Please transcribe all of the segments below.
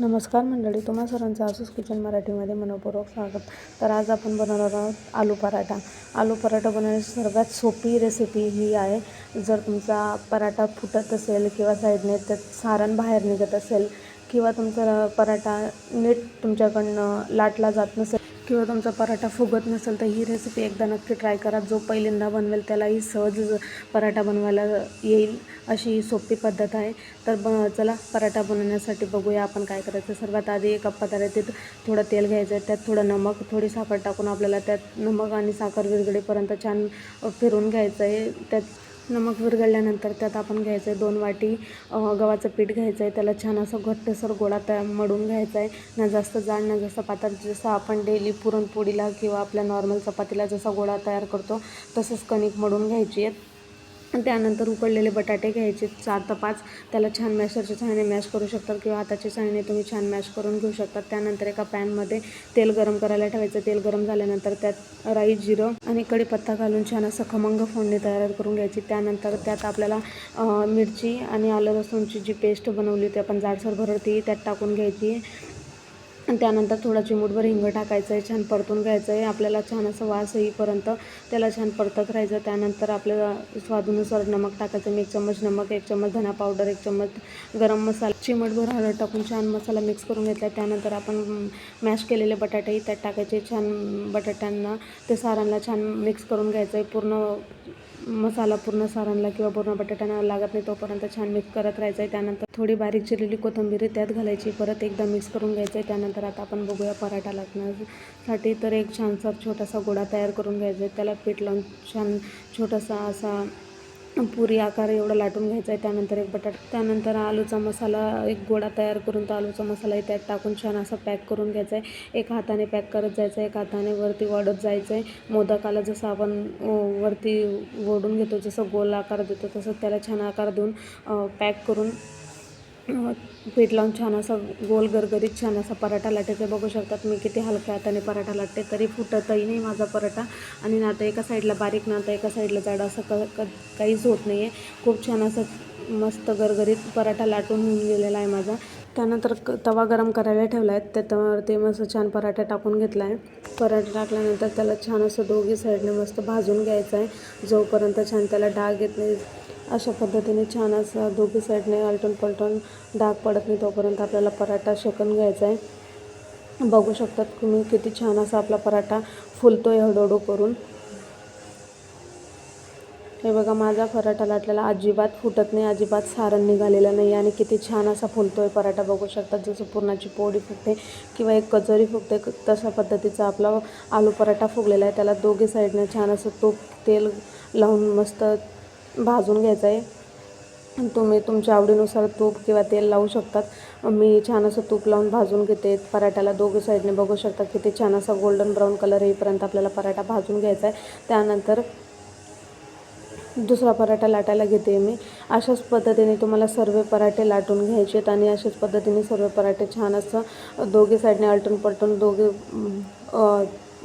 नमस्कार मंडळी तुम्हा सरांचं आसूस किचन मराठीमध्ये मनपूर्वक स्वागत. तर आज आपण बनवणार आहोत आलू पराठा. आलू पराठा बनवण्याची सर्वात सोपी रेसिपी ही आहे. जर तुमचा पराठा फुटत असेल किंवा साईडने त्यात सारण बाहेर निघत असेल किंवा तुमचा पराठा नीट तुमच्याकडनं लाटला जात नसेल किंवा तुमचा पराठा फुगत नसेल तर ही रेसिपी एकदा नक्की ट्राय करा. जो पहिल्यांदा बनवेल त्यालाही सहज पराठा बनवायला येईल अशी ही सोपी पद्धत आहे. तर ब चला पराठा बनवण्यासाठी बघूया आपण काय करायचं. सर्वात आधी एका पराठीत थोडं तेल घ्यायचं आहे त्यात थोडं नमक थोडी साखर टाकून आपल्याला त्यात नमक आणि साखर विरगडेपर्यंत छान फिरून घ्यायचं आहे त्यात नमक विरघळल्यानंतर त्यात आपण घ्यायचं आहे दोन वाटी गव्हाचं पीठ घ्यायचं आहे त्याला छान असं घट्टसर गोळा तया मडून घ्यायचा आहे ना जास्त जाड ना जास्त पातळ जसं आपण डेली पुरणपोळीला किंवा आपल्या नॉर्मल चपातीला जसा गोळा तयार करतो तसंच कणिक मडून घ्यायची आहे. त्यानंतर उकडलेले बटाटे घ्यायचे. चार ते पाच. त्याला छान मॅशरच्या सहाय्याने मॅश करू शकतात किंवा हाताच्या सहाय्याने तुम्ही छान मॅश करून घेऊ शकतात. त्यानंतर एका पॅनमध्ये तेल गरम करायला ठेवायचं. तेल गरम झाल्यानंतर त्यात राई जिरं आणि कढीपत्ता घालून छान असं खमंग फोडणी तयार करून घ्यायची. त्यानंतर त्यात आपल्याला मिरची आणि आलं लसूणची जी पेस्ट बनवली होती आपण जाडसर भरती त्यात टाकून घ्यायची. त्यानंतर थोडा चिमूटभर हिंग टाकायचं आहे छान परतून घ्यायचं आहे आपल्याला छान असं वास येईपर्यंत त्याला छान परतत राहायचं. त्यानंतर आपल्याला स्वादानुसार नमक टाकायचं. मी एक चम्मच नमक एक चम्मच धना पावडर एक चम्मच गरम मसाला. चिमटभर हळद टाकून छान मसाला मिक्स करून घेतला त्यानंतर आपण मॅश केलेले बटाटेही त्यात टाकायचे. छान बटाट्यांना ते सारांना छान मिक्स करून घ्यायचं आहे पूर्ण मसाला पूर्ण सारणला किंवा पूर्ण बटाट्याला लागत नाही तोपर्यंत छान मिक्स करत राहायचं आहे त्यानंतर थोडी बारीक चिरलेली कोथिंबीर त्यात घालायची परत एकदा मिक्स करून घ्यायचं आहे त्यानंतर आता आपण बघूया पराठा लागण्यासाठी तर एक छानसा छोटासा गोळा तयार करून घ्यायचा आहे त्याला पीठ लावून छान छोटासा असा पुरी आकार एवढा लाटून घ्यायचा आहे त्यानंतर एक बटाटा त्यानंतर आलूचा मसाला एक गोळा तयार करून तो आलूचा मसालाही त्यात टाकून छान असा पॅक करून घ्यायचा आहे. एक हाताने पॅक करत जायचं आहे एक हाताने वरती वाढत जायचं आहे. मोदकाला जसं आपण वरती ओढून घेतो जसं गोल आकार देतो तसं त्याला छान आकार देऊन पॅक करून पीठ लावून छान असा गोल गरगरीत छान असा पराठा लाटायचा. बघू शकतात मी किती हलक्या हाताने पराठा लाटते तरी फुटतही नाही माझा पराठा. आणि ना एका साईडला बारीक ना तर एका साईडला जाड असं क काहीच होत नाही आहे खूप छान असं मस्त गरगरीत पराठा लाटून होऊन गेलेला आहे माझा. त्यानंतर क तवा गरम करायला ठेवला आहे. त्या तव्यावरती मस्त छान पराठा टाकून घेतला आहे. पराठा टाकल्यानंतर त्याला छान असं दोघी साईडने मस्त भाजून घ्यायचं आहे. जोपर्यंत छान त्याला डाग येत नाही अशा पद्धतीने छान असं दोघी साईडने आलटून पलटून डाग पडत नाही तोपर्यंत आपल्याला पराठा शेकून घ्यायचा आहे. बघू शकतात तुम्ही किती छान असा आपला पराठा फुलतो आहे हळूहळू करून. हे बघा माझा पराठा लाटलेला अजिबात फुटत नाही अजिबात सारण निघालेलं नाही आणि किती छान असा फुलतो आहे पराठा. बघू शकतात जसं पुरणाची पोळी फुगते किंवा एक कचोरी फुगते तशा पद्धतीचा आपला आलू पराठा फुगलेला आहे. त्याला दोघे साईडने छान असं तूप तेल लावून मस्त भाजून घ्यायचं आहे तुम्ही तुमच्या आवडीनुसार तूप किंवा तेल लावू शकतात. मी छान असं तूप लावून भाजून घेते. पराठ्याला दोघे साईडने बघू शकता किती छान असा गोल्डन ब्राऊन कलर येईपर्यंत आपल्याला पराठा भाजून घ्यायचा आहे त्यानंतर दुसरा पराठा लाटायला घेते मी. अशाच पद्धतीने तुम्हाला सर्व पराठे लाटून घ्यायचे आहेत आणि अशाच पद्धतीने सर्व पराठे छान असं दोघे साईडने आलटून पलटून दोघे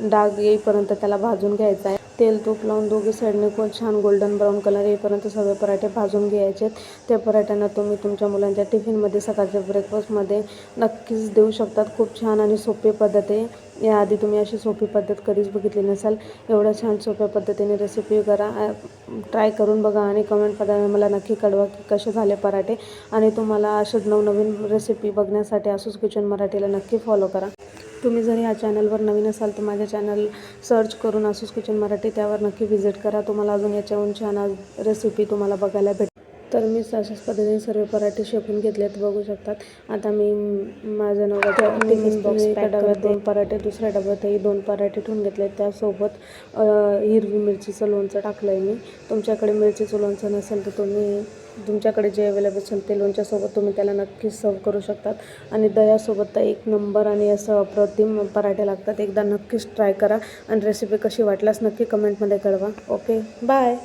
डाग येईपर्यंत त्याला भाजून घ्यायचा आहे. तेल तूप लावून दोघी साईडने खूप छान गोल्डन ब्राऊन कलर येईपर्यंत सगळे पराठे भाजून घ्यायचे. आहेत त्या पराठ्यांना तुम्ही तुमच्या मुलांच्या टिफिनमध्ये सकाळच्या ब्रेकफास्टमध्ये नक्कीच देऊ शकतात. खूप छान आणि सोपी पद्धत आहे. याआधी तुम्ही अशी सोपी पद्धत कधीच बघितली नसाल. एवढ्या छान सोप्या पद्धतीने रेसिपी करा. ट्राय करून बघा आणि कमेंट पदाने मला नक्की कळवा की कसे झाले पराठे. आणि तुम्हाला अशाच नवनवीन रेसिपी बघण्यासाठी असूच किचन मराठीला नक्की फॉलो करा. तुम्ही जर ह्या चॅनलवर नवीन असाल तर माझ्या चॅनल सर्च करून आसूस किचन मराठी त्यावर नक्की व्हिजिट करा. तुम्हाला अजून याच्याहून छान रेसिपी तुम्हाला बघायला भेट तर मी अशाच पद्धतीने सर्व पराठे शेकून घेतलेत बघू शकतात. आता मी माझ्या नवऱ्याच्या टिफिन बॉक्स एका डब्यात दोन पराठे दुसऱ्या डब्यातही दोन पराठे ठेवून घेतले त्यासोबत हिरवी मिरचीचं लोणचं टाकलं आहे मी. तुमच्याकडे मिरचीचं लोणचं नसेल तर तुम्ही तुमच्याकडे जे अवेलेबल असेल ते लोणच्यासोबत तुम्ही त्याला नक्कीच सर्व करू शकतात. आणि दह्यासोबत तर एक नंबर आणि असं अप्रतिम पराठे लागतात. एकदा नक्कीच ट्राय करा. आणि रेसिपी कशी वाटल्यास नक्की कमेंटमध्ये कळवा. Okay bye